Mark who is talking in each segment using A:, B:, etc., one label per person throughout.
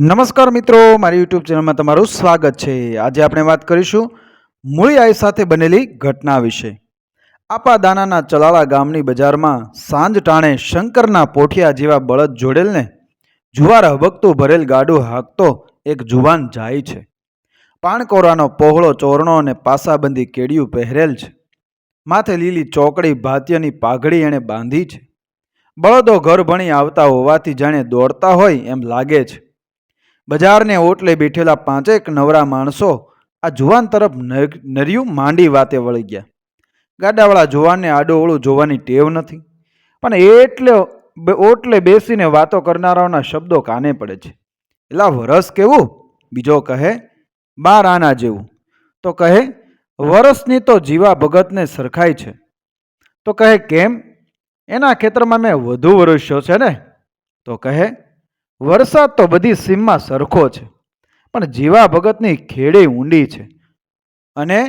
A: નમસ્કાર મિત્રો, મારી યુટ્યુબ ચેનલમાં તમારું સ્વાગત છે. આજે આપણે વાત કરીશું મૂળી આઈ સાથે બનેલી ઘટના વિશે. આપા દાનાના ચલાળા ગામની બજારમાં સાંજ ટાણે શંકરના પોઠિયા જેવા બળદ જોડેલને જુવાર હબકતું ભરેલ ગાડું હાંકતો એક જુવાન જાય છે. પાણકોરાનો પહોળો ચોરણો અને પાસાબંધી કેડિયું પહેરેલ છે. માથે લીલી ચોકડી ભાત્યની પાઘડી એણે બાંધી છે. બળદો ઘર ભણી આવતા હોવાથી જાણે દોડતા હોય એમ લાગે છે. બજારને ઓટલે બેઠેલા પાંચેક નવરા માણસો આ જુવાન તરફ નર્યું માંડી વાતે વળી ગયા. ગાડાવાળા જુવાનને આડોઓળું જોવાની ટેવ નથી. પણ એટલે ઓટલે બેસીને વાતો કરનારાઓના શબ્દો કાને પડે છે? એલા વરસ કેવું? બીજો કહે, બાર આના જેવું. તો કહે, વરસની તો જીવા ભગતને સરખાય છે. તો કહે, કેમ? એના ખેતરમાં મેં વધુ વરસ્યો છે ને? તો કહે વરસાદ તો બધી સીમમાં સરખો છે, પણ જીવા ભગતની ખેડી ઊંડી છે. અને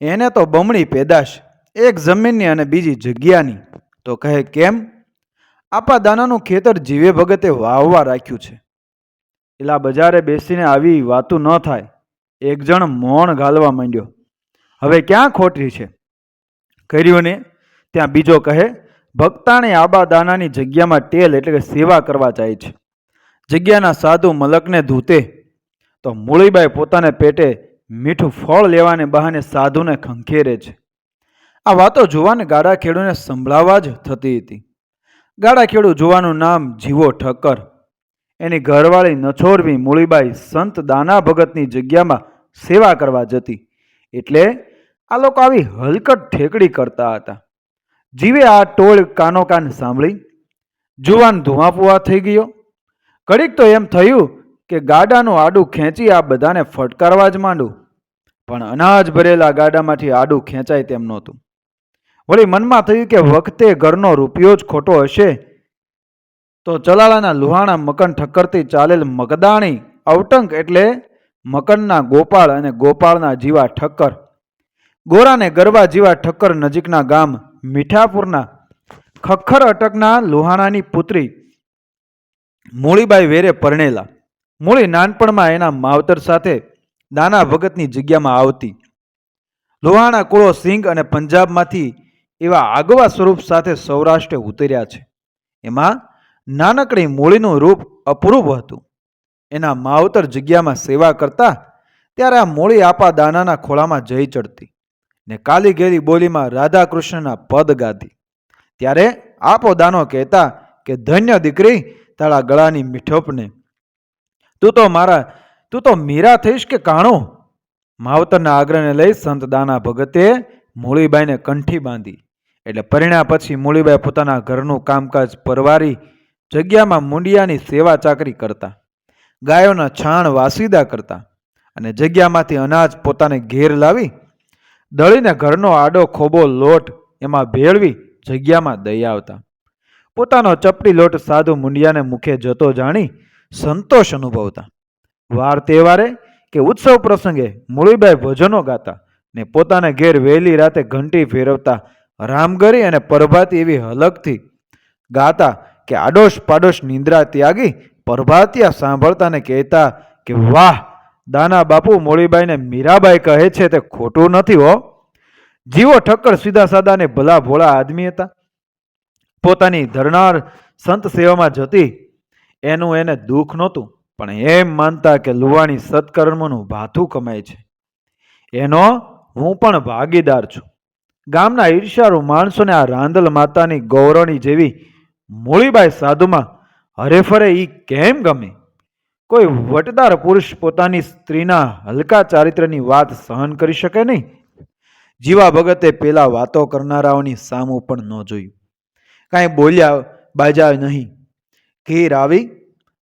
A: એને તો બમણી પેદાશ, એક જમીનની અને બીજી જગ્યાની. તો કહે કેમ? આપા દાનાનું ખેતર જીવે ભગતે વાવવા રાખ્યું છે. એલા બજારે બેસીને આવી વાતું ન થાય. એક જણ મોણ ગાલવા માંડ્યો. હવે ક્યાં ખોટી છે? કર્યું ને ત્યાં બીજો કહે ભક્તાણે આબા દાનાની જગ્યામાં ટેલ એટલે કે સેવા કરવા જાય છે. જગ્યાના સાધુ મલકને ધૂતે. તો મૂળીબાઈ પોતાને પેટે મીઠું ફળ લેવાને બહાને સાધુને ખંખેરે છે. આ વાતો જુવાન ગાડા ખેડૂને સંભળાવવા જ થતી હતી. ગાડા ખેડૂ જોવાનું નામ જીવો ઠક્કર. એની ઘરવાળી નછોરવી મૂળીબાઈ સંત દાના ભગતની જગ્યામાં સેવા કરવા જતી. એટલે આ લોકો આવી હલકટ ઠેકડી કરતા હતા. જીવે આ ટોળ કાનો કાન સાંભળી. જુવાન ધુઆપુઆ થઈ ગયો. ઘડીક તો એમ થયું કે ગાડાનું આડું ખેંચી આ બધાને ફટકારવા જ માંડું. પણ અનાજ ભરેલા ગાડામાંથી આડું ખેંચાય તેમ નહોતું. વળી મનમાં થયું કે વખતે ઘરનો રૂપિયો જ ખોટો હશે, તો ચલાળાના લુહાણા મકન ઠક્કરથી ચાલેલ મગદાણી, અવટંક એટલે મકનના ગોપાળ અને ગોપાળના જીવા ઠક્કર. ગોરાને ગરબા જીવા ઠક્કર નજીકના ગામ મીઠાપુરના ખખર અટકના લુહાણાની પુત્રી મૂળીબાઈ વેરે પરણેલા. મૂળી નાનપણમાં એના માવતર સાથે દાના ભગતની જગ્યામાં આવતી. લોહાણા કુળો સિંઘ અને પંજાબમાંથી એવા આગવા સ્વરૂપ સાથે સૌરાષ્ટ્રે ઉતર્યા છે. એમાં નાનકડી મૂળીનું રૂપ અપરૂપ હતું. એના માવતર જગ્યામાં સેવા કરતા ત્યારે આ મૂળી આપા દાનાના ખોળામાં જઈ ચડતી ને કાલી ઘેરી બોલીમાં રાધા કૃષ્ણના પદ ગાતી ત્યારે આપો દાનો કહેતા કે, ધન્ય દીકરી તારા ગળાની મીઠોપને. તું તો મારા, તું તો મીરા થઈશ કે કાણો? માવતરના આગ્રહને લઈ સંત દાના ભગતે મૂળીબાઈને કંઠી બાંધી. એટલે પરિણ્યા પછી મૂળીબાઈ પોતાના ઘરનું કામકાજ પરવારી જગ્યામાં મુંડિયાની સેવા ચાકરી કરતા. ગાયોના છાણ વાસીદા કરતા અને જગ્યામાંથી અનાજ પોતાને ઘેર લાવી દળીને ઘરનો આડો ખોબો લોટ એમાં ભેળવી જગ્યામાં દઈ આવતા. પોતાનો ચપટી લોટ સાધુ મુંડિયાને મુખે જતો જાણી સંતોષ અનુભવતા. વાર તહેવારે કે ઉત્સવ પ્રસંગે મુળીબાઈ ભજનો ગાતા ને પોતાને ઘેર વહેલી રાતે ઘંટી ફેરવતા રામગરી અને પરભાતી એવી હલકથી ગાતા કે આડોશ પાડોશ નિંદ્રા ત્યાગી પરભાતિયા સાંભળતા ને કહેતા કે વાહ, દાના બાપુ મોળીબાઈને મીરાબાઈ કહે છે તે ખોટું નથી હો. જીવો ઠક્કર સીધા સાદા ને ભલા ભોળા આદમી હતા. પોતાની ધરનાર સંત સેવામાં જતી. એનું એને દુઃખ નહોતું, પણ એમ માનતા કે લુવાણી સત્કર્મનું ભાથું કમાય છે. એનો હું પણ ભાગીદાર છું. ગામના ઈર્ષારૂ માણસોને આ રાંદલ માતાની ગૌરવણી જેવી મૂળીબાઈ સાધુમાં હરેફરે ઈ કેમ ગમે? કોઈ વટદાર પુરુષ પોતાની સ્ત્રીના હલકા ચારિત્રની વાત સહન કરી શકે નહીં? જીવા ભગતે પેલા વાતો કરનારાઓની સામું પણ ન જોયું. કાંઈ બોલ્યા બાજા નહીં. ઘેર આવી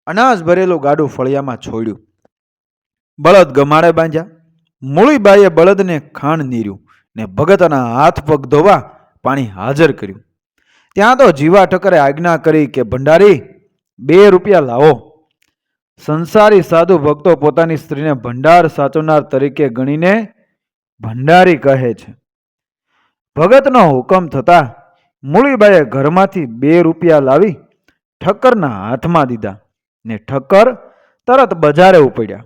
A: અનાજ ભરેલું ગાડું ફળિયામાં છોડ્યું. બળદ ગમાડે બાંધ્યા. મૂળીબાઈએ બળદને ખાણ નીર્યું ને ભગતના હાથ પગ ધોવા પાણી હાજર કર્યું. ત્યાં તો જીવા ઠકરે આજ્ઞા કરી કે, ભંડારી, બે રૂપિયા લાવો. સંસારી સાધુ ભક્તો પોતાની સ્ત્રીને ભંડાર સાચવનાર તરીકે ગણીને ભંડારી કહે છે. ભગતનો હુકમ થતા મૂળીબાઈએ ઘરમાંથી બે રૂપિયા લાવી ઠક્કરના હાથમાં દીધા ને ઠક્કર તરત બજારે ઉપડ્યા.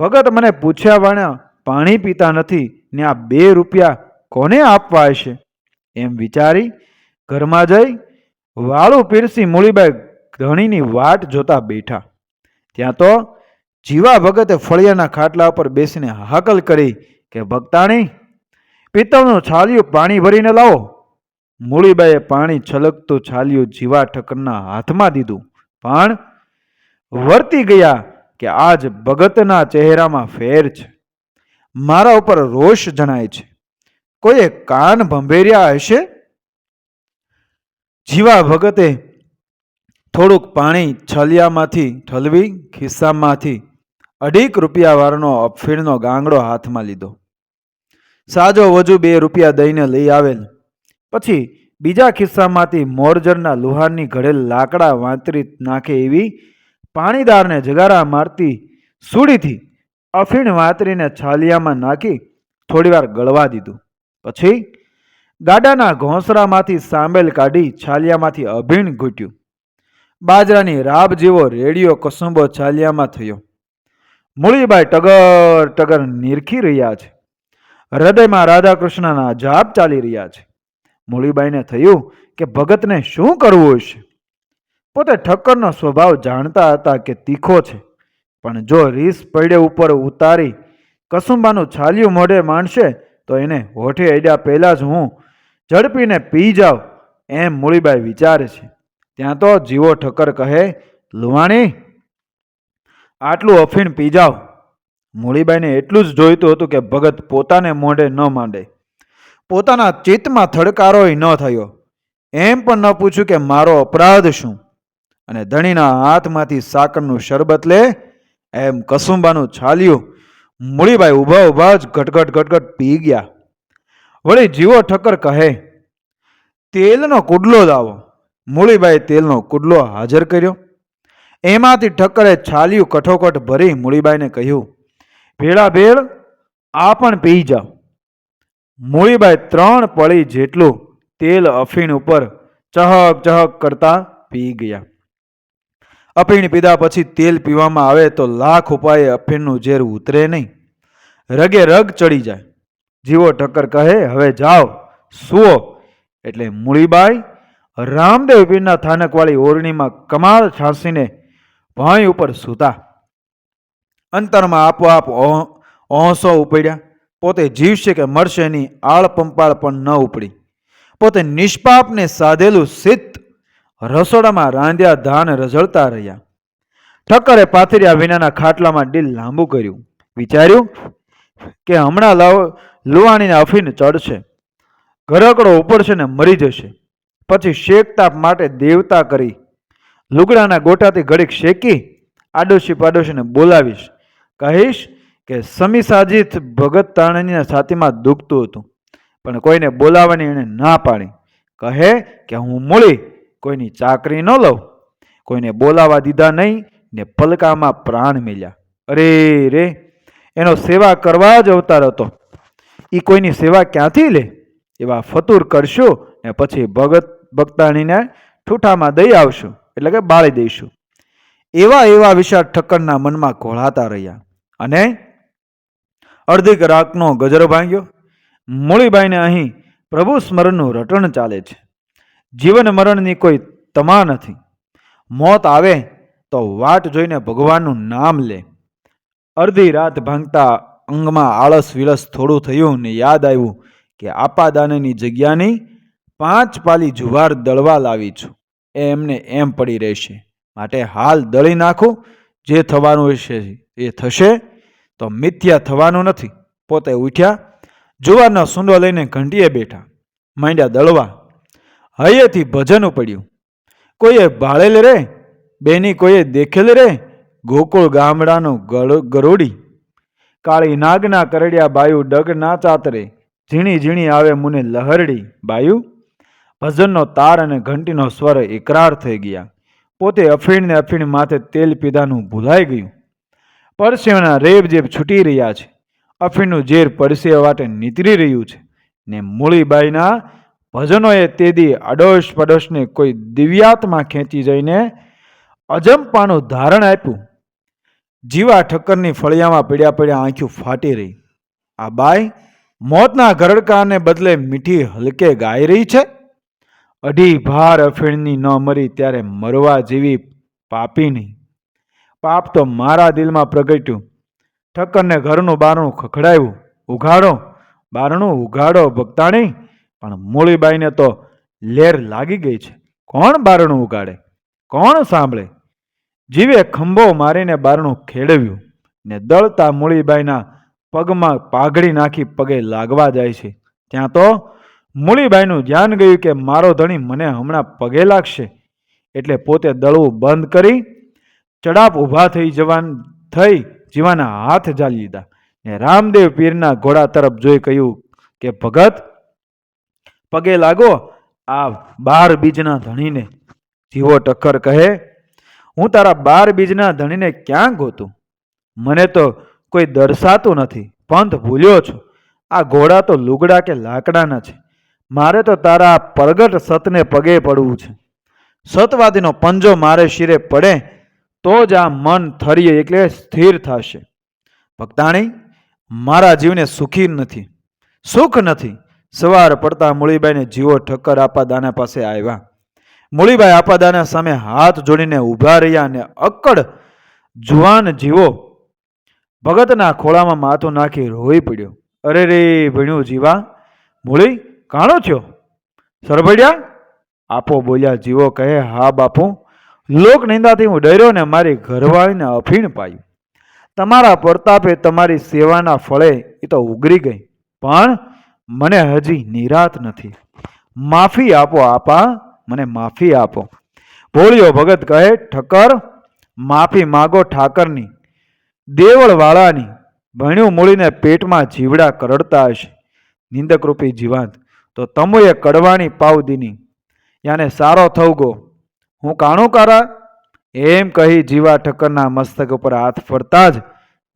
A: ભગત મને પૂછ્યા વાણ્યા, પાણી પીતા નથી ને આ બે રૂપિયા કોને આપવા હશે? એમ વિચારી ઘરમાં જઈ વાળું પીરસી મૂળીબાઈ ધણીની વાટ જોતા બેઠા. ત્યાં તો જીવા ભગતે ફળિયાના ખાટલા ઉપર બેસીને હાકલ કરી કે, ભક્તાણી, પિત્તળનું છાલિયું પાણી ભરીને લાવો. મૂળીબાઈએ પાણી છલકતું છાલ્યું જીવા ઠક્કરના હાથમાં દીધું. પણ વર્તી ગયા કે આજ ભગતના ચહેરામાં ફેર છે. મારા ઉપર રોષ જણાય છે. કોઈએ કાન ભંભેર્યા હશે? જીવા ભગતે થોડુંક પાણી છલિયામાંથી ઠલવી ખિસ્સામાંથી અઢીક રૂપિયા વાળનો અફીણનો ગાંગડો હાથમાં લીધો. સાજો વજુ બે રૂપિયા દઈને લઈ આવેલ. પછી બીજા ખિસ્સામાંથી મોરજરના લુહારની ઘડેલ લાકડા વાંતરી નાખે એવી પાણીદારને જગારા મારતી સુડીથી અફીણ વાંતરીને છાલિયામાં નાખી થોડીવાર ગળવા દીધું. પછી ગાડાના ઘોંસરામાંથી સાંભેલ કાઢી છાલિયામાંથી અભીણ ઘૂટ્યું. બાજરાની રાબ જેવો રેડિયો કસુંબો છાલિયામાં થયો. મૂળીબાઈ ટગર ટગર નિરખી રહ્યા છે. હૃદયમાં રાધાકૃષ્ણના જાપ ચાલી રહ્યા છે. મૂળીબાઈને થયું કે ભગતને શું કરવું હશે? પોતે ઠક્કરનો સ્વભાવ જાણતા હતા કે તીખો છે, પણ જો રીસ પડે ઉપર ઉતારી કસુંબાનું છાલિયું મોઢે માણશે, તો એને હોઠે અડ્યા પહેલાં જ હું ઝડપીને પી જાઉં એમ મૂળીબાઈ વિચારે છે. ત્યાં તો જીવો ઠક્કર કહે લુવાણી આટલું અફીણ પી જાઓ. મૂળીબાઈને એટલું જ જોઈતું હતું કે ભગત પોતાને મોઢે ન માંડે. પોતાના ચિત્તમાં થડકારોય ન થયો. એમ પણ ન પૂછ્યું કે મારો અપરાધ શું? અને ધણીના હાથમાંથી સાકરનું શરબત લે એમ કસુંબાનું છાલ્યું મૂળીબાઈ ઊભા ઊભા જ ઘટઘટ ઘટઘટ પી ગયા. વળી જીવો ઠક્કર કહે, તેલનો કુડલો લાવો. મૂળીબાઈ તેલનો કુડલો હાજર કર્યો. એમાંથી ઠક્કરે છાલિયું કઠોકઠ ભરી મૂળીબાઈને કહ્યું ભેળા ભેળ આ પણ પી જાઓ. મૂળીબાઈ ત્રણ પળી જેટલું તેલ અફીણ ઉપર ચહક ચહક કરતા પી ગયા. અફીણ પીધા પછી તેલ પીવામાં આવે તો લાખ ઉપાયે અફીણનું ઝેર ઉતરે નહીં. રગે રગ ચડી જાય. જીવો ઠક્કર કહે, હવે જાઓ સુઓ એટલે મૂળીબાઈ રામદેવ પીરના થાનકવાળી ઓરણીમાં કમાલ છાંસીને ભોંય ઉપર સૂતા. અંતરમાં આપોઆપ ઓહોસો ઉપડ્યા. પોતે જીવશે કે મરશે એની આળ પંપાળ પણ ન ઉપડી. પોતે નિષ્પાપને સાધેલું સિદ્ધ રસોડામાં રાંધ્યા, ધાન રઝળતા રહ્યા. ઠક્કરે પાથર્યા વિનાના ખાટલામાં ડીલ લાંબુ કર્યું. વિચાર્યું કે હમણાં લાવ લુવાણીને અફીન ચડશે. ઘરકડો ઉપડશે ને મરી જશે. પછી શેકતાપ માટે દેવતા કરી લુગડાના ગોટાથી ઘડીક શેકી આડોશી પાડોશીને બોલાવીશ. કહીશ કે સમી સાજીથ ભગત તાણણીના છાતીમાં દુખતું હતું, પણ કોઈને બોલાવવાની એણે ના પાડી. કહે કે હું મૂળી, કોઈની ચાકરી ન લઉં. કોઈને બોલાવા દીધા નહીં, ને પલકામાં પ્રાણ મેલ્યા. અરે રે, એનો સેવા કરવા જ અવતાર હતો. એ કોઈની સેવા ક્યાંથી લે? એવા ફતુર કરશું ને પછી ભગત, ભક્તાણીને ઠૂઠામાં દઈ આવશું, એટલે કે બાળી દઈશું. એવા એવા વિચાર ઠક્કરના મનમાં ઘોળાતા રહ્યા. અને અડધી કલાકનો ગજરો ભાંગ્યો. મૂળીબાઈને અહીં પ્રભુ સ્મરણનું રટણ ચાલે છે. જીવન મરણની કોઈ તમા નથી. મોત આવે તો વાટ જોઈને ભગવાનનું નામ લે. અડધી રાત ભાંગતા અંગમાં આળસ વિલસ થોડું થયું ને યાદ આવ્યું કે આપાદાનની જગ્યાની પાંચ પાલી જુવાર દળવા લાવી છું. એ એમને એમ પડી રહેશે. માટે હાલ દળી નાખું. જે થવાનું હશે, એ થશે. તો મિથ્યા થવાનું નથી. પોતે ઉઠ્યા, જુવારનો સૂંડો લઈને ઘંટીએ બેઠા. માંડ્યા દળવા. હૈયેથી ભજન પડ્યું કોઈએ ભાળેલ રે? બેની કોઈએ દેખેલ રે? ગોકુળ ગામડાનું ગરોડી. કાળી નાગના કરડ્યા બાયુ ડગ ના ચાતરે ઝીણી ઝીણી આવે મુને લહરડી. બાયુ, ભજનનો તાર અને ઘંટીનો સ્વર એકરાર થઈ ગયા. પોતે અફીણને અફીણ માથે તેલ પીધાનું ભૂલાઈ ગયું. પરસેવના રેબ જેબ છૂટી રહ્યા છે, અફીણનું ઝેર પરસેવા વાટે નીતરી રહ્યું છે ને મૂળીબાઈના ભજનોએ તેદી અડોશ પડોશને કોઈ દિવ્યાત્મા ખેંચી જઈને અજંપાનું ધારણ આપ્યું. જીવા ઠક્કરની ફળિયામાં પીડ્યા પડ્યા આંખ્યું ફાટી રહી. આ બાઈ મોતના ગરડકાને બદલે મીઠી હલકે ગાઈ રહી છે. અઢી ભાર અફીણની ન મરી ત્યારે મરવા જેવી પાપી નહીં. પાપ તો મારા દિલમાં પ્રગટ્યું. ઠક્કરને ઘરનું બારણું ખખડાવ્યું. ઉઘાડો, બારણું ઉઘાડો ભક્તાણી. પણ મૂળીબાઈને તો લેર લાગી ગઈ છે. કોણ બારણું ઉગાડે કોણ સાંભળે? જીવે ખંભો મારીને બારણું ખેડવ્યું ને દળતા મૂળીબાઈના પગમાં પાઘડી નાખી પગે લાગવા જાય છે. ત્યાં તો મૂળીબાઈનું ધ્યાન ગયું કે મારો ધણી મને હમણાં પગે લાગશે. એટલે પોતે દળવું બંધ કરી ચડાપ ઊભા થઈ જવાન, થઈ જીવાના હાથ જાળી લીધા. ને રામદેવ પીરના ઘોડા તરફ જોઈ કહ્યું કે, ભગત, પગે લાગો, આ બાર બીજના ધણીને. જીવો ટક્કર કહે, હું તારા બાર બીજના ધણીને ક્યાં ગોતું? મને તો કોઈ દર્શાતું નથી. પંથ ભૂલ્યો છું. આ ઘોડા તો લુગડા કે લાકડાના છે. મારે તો તારા પરગટ સતને પગે પડવું છે. સતવાદીનો પંજો મારે શિરે પડે તો જ આ મન થરીએ એટલે સ્થિર થશે. ભક્તાણી, મારા જીવને સુખી નથી. સુખ નથી. સવાર પડતા મૂળીબાઈને જીવો ઠક્કર આપા દાના પાસે આવ્યા. મૂળીબાઈ આપા દાના સામે હાથ જોડીને ઊભા રહ્યા અને અક્કડ જુવાન જીવો ભગતના ખોળામાં માથું નાખી રોઈ પડ્યો. અરે રે ભણ્યું જીવા, મૂળી, કાણો થયો? સરભડ્યા? આપો બોલ્યા જીવો કહે, હા બાપુ. લોક નિંદાથી હું ડર્યો ને મારી ઘરવાળીને અફીણ પાયું. તમારા પ્રતાપે તમારી સેવાના ફળે એ તો ઉગરી ગઈ, પણ મને હજી નિરાત નથી. માફી આપો આપા, મને માફી આપો. ભોળિયો ભગત કહે, ઠક્કર, માફી માગો ઠાકરની. દેવળવાળાની ભણ્યું મૂળીને પેટમાં જીવડા કરડતા હશે. નિંદકરૂપી જીવાંત. તો તમુએ કડવાની પાવદીની યાને સારો થવ ગો. હું કાણું કારા? એમ કહી જીવા ઠક્કરના મસ્તક ઉપર હાથ ફરતા જ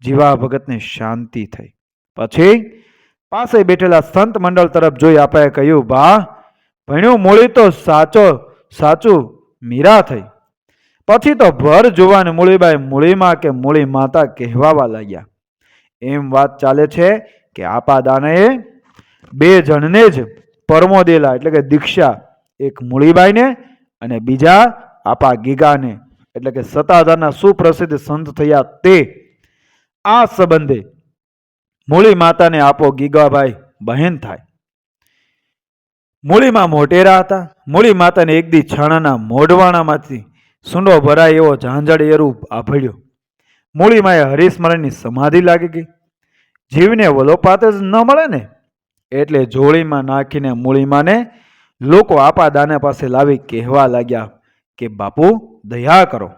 A: જીવા ભગતને શાંતિ થઈ. પછી પાસે બેઠેલા સંત મંડળ તરફ જોઈ આપાએ કહ્યું, બા, ભણ્યું મૂળી તો સાચો, સાચું મીરા થઈ. પછી તો ભર જોવાને મૂળીબાઈ મૂળીમાં કે મૂળી માતા કહેવાવા લાગ્યા. એમ વાત ચાલે છે કે આપા દાનએ બે જણને જ પરમો દેલા એટલે કે દીક્ષા એક મૂળીબાઈને અને બીજા આપા ગીગાને, એટલે કે સતાધારના સુપ્રસિદ્ધ સંત થયા તે. આ સંબંધે મૂળી માતાને આપો ગીગાભાઈ બહેન થાય. મૂળીમાં મોટેરા હતા. મૂળી માતાને એક દી છાણાના મોઢવાણામાંથી સૂંડો ભરાય એવો ઝાંઝડ એરું આભળ્યો. મૂળીમાએ હરિસ્મરણની સમાધિ લાગી ગઈ. જીવને વલોપાત જ ન મળે ને, એટલે જોળીમાં નાખીને મૂળીમાને લોકો આપા દાને પાસે લાવી કહેવા લાગ્યા કે, બાપુ, દયા કરો.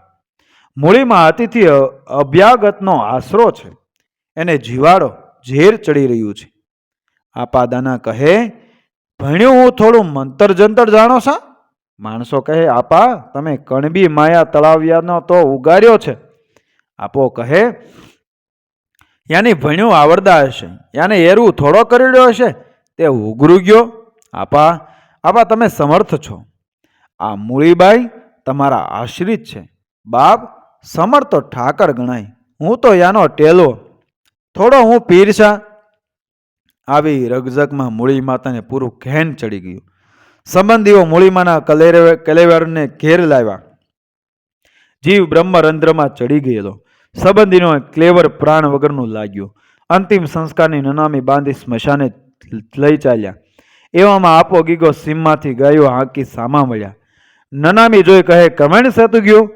A: મૂળીમાં અતિથિ અભ્યાગતનો આશરો છે. એને જીવાડો, ઝેર ચડી રહ્યું છે. આપા દાના કહે, ભણ્યું હું થોડું મંતર જંતર જાણો છા માણસો કહે, આપા, તમે કણબી માયા તળાવ્યાનો તો ઉગાર્યો છે. આપો કહે, યાની ભણ્યું આવડતા હશે યાને એરું થોડો કરડ્યો હશે તે ઉઘરું ગયો. આપા આપા તમે સમર્થ છો. આ મૂળીબાઈ તમારા આશ્રિત છે. બાપ સમર્થ ઠાકર ગણાય. હું તો યાનો ટેલો. થોડો હું પીરસા. આવી રગઝગમાં મૂળી માતાને પૂરું ઘેન ચડી ગયું. સંબંધીઓ મૂળીમાના કલેરે કલેવરને ઘેર લાવ્યા. જીવ બ્રહ્મરંધ્રમાં ચડી ગયેલો. સંબંધીનો ક્લેવર પ્રાણ વગરનું લાગ્યું. અંતિમ સંસ્કારની નનામી બાંધી સ્મશાને લઈ ચાલ્યા. એવામાં આપો ગીગો સીમમાંથી ગાયો હાંકી સામા મળ્યા. નનામી જોઈ કહે, કમેણ સેતું ગયું?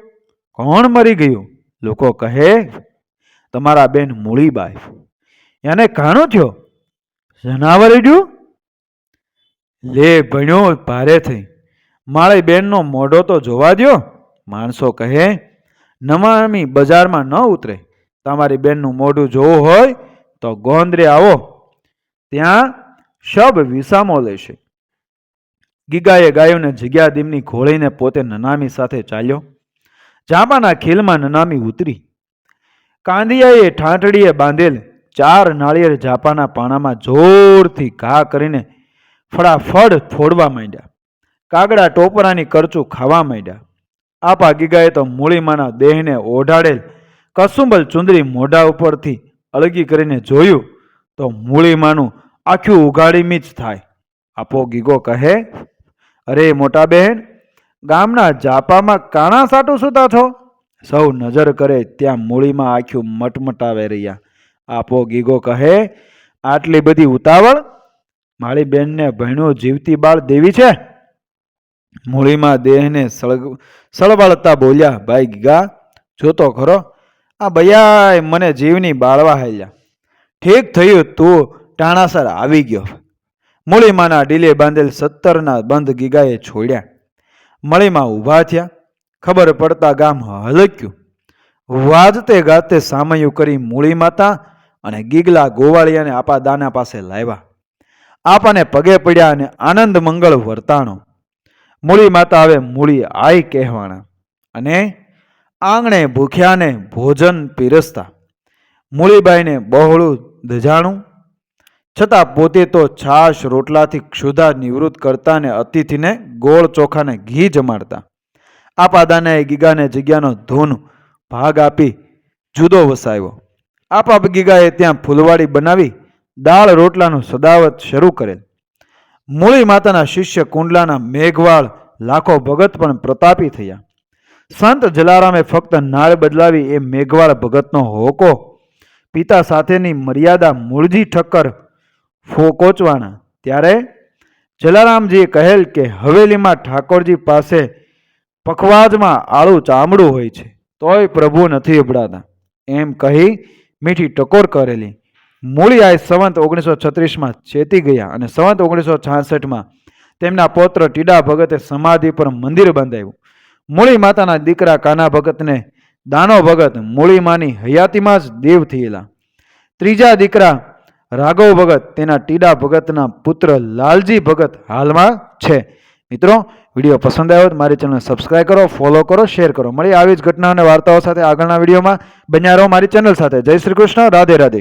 A: કોણ મરી ગયું? લોકો કહે, તમારા બેન મૂળીબાઈ. એને કાણો થયો? જનાવર ગયું લે ભણ્યો ભારે થઈ. મારી બેનનો મોઢો તો જોવા દ્યો. માણસો કહે, નમામી બજારમાં ન ઉતરે. તમારી બેનનું મોઢું જોવું હોય તો ગોંદરે આવો. ત્યાં શબ વિસામો લેશે ગીગાએ ગાયોને જગ્યા દીમની ઘોળીને પોતે નનામી સાથે ચાલ્યો. જાંબાના ખીલમાં નનામી ઉતરી. કાંદિયાએ ઠાંટડીએ બાંધેલ ચાર નાળિયેર જાપાના પાણામાં જોરથી ઘા કરીને ફળાફળ ફોડવા માંડ્યા. કાગડા ટોપરાની કરચું ખાવા માંડ્યા. આપા ગીગાએ તો મૂળીમાના દેહને ઓઢાડેલ કસુંબલ ચુંદરી મોઢા ઉપરથી અળગી કરીને જોયું તો મૂળીમાનું આખું ઉઘાડી મીચ થાય. આપો ગીગો કહે, અરે મોટા બહેન, ગામના જાપામાં કાણા સાટું સૂતા છો? સૌ નજર કરે ત્યાં મૂળીમાં આખું મટમટાવે રહ્યા. આપો ગીગો કહે, આટલી બધી ઉતાવળ? મારી બેનને ભણ્યો જીવતી બાળ દેવી છે? મૂળીમાં દેહને સળગ, સળવળતા બોલ્યા, ભાઈ ગીગા, જોતો ખરો, આ બયાય મને જીવની બાળવા હાલ્યા. ઠીક થયું તું ટાણાસર આવી ગયો. મૂળીમાના ડીલે બાંધેલ સત્તરના બંધ ગીગાએ છોડ્યા. મળીમાં ઊભા થયા. ખબર પડતા ગામ હલક્યું. વાજતે ગાતે સામયું કરી મૂળી માતા અને ગીગલા ગોવાળિયાને આપા દાના પાસે લાવ્યા. આપાને પગે પડ્યા અને આનંદ મંગળ વર્તાણો. મૂળી માતા હવે મૂળી આઈ કહેવાણા. અને આંગણે ભૂખ્યાને ભોજન પીરસતા. મૂળીબાઈને બહોળું ધજાણું છતાં પોતે તો છાશ રોટલાથી ક્ષુધા નિવૃત્ત કરતા ને અતિથિને ગોળ ચોખાને ઘી જમાડતા. આપાદાને ગીગાને જગ્યાનો ધૂન ભાગ આપી જુદો વસાવ્યો. આપા ગીગાએ ત્યાં ફૂલવાડી બનાવી દાળ રોટલાનું સદાવત શરૂ કરેલ. મૂળી માતાના શિષ્ય કુંડલાના મેઘવાળ લાખો ભગત પણ પ્રતાપી થયા. સંત જલારામે ફક્ત નાળ બદલાવી એ મેઘવાળ ભગતનો હોકો, પિતા સાથેની મર્યાદા મૂળજી ઠક્કર ફોકોચવાના. ત્યારે જલારામજીએ કહેલ કે હવેલીમાં ઠાકોરજી પાસે પખવાજમાં આળું ચામડું હોય છે, તોય પ્રભુ નથી ઉભડાતા એમ કહી મીઠી ટકોર કરેલી. મૂળી મૂળિયાએ સંવંત ઓગણીસો છત્રીસમાં ચેતી ગયા અને સંવંત ઓગણીસો છાસઠમાં તેમના પૌત્ર ટીડા ભગતે સમાધિ પર મંદિર બંધાવ્યું મૂળી માતાના દીકરા કાના ભગતને દાનો ભગત મૂળીમાની હયાતીમાં જ દેવ થયેલા. ત્રીજા દીકરા રાઘવ ભગત તેના ટીડા ભગતના પુત્ર લાલજી ભગત હાલમાં છે. મિત્રો, વીડિયો પસંદ આવ્યો મારી ચેનલ સબસ્ક્રાઈબ કરો ફોલો કરો શેર કરો. મળી આવી જ ઘટના અને વાર્તાઓ સાથે આગળના વિડીયોમાં. બન્યા રહો મારી ચેનલ સાથે. જય શ્રી કૃષ્ણ. રાધે રાધે.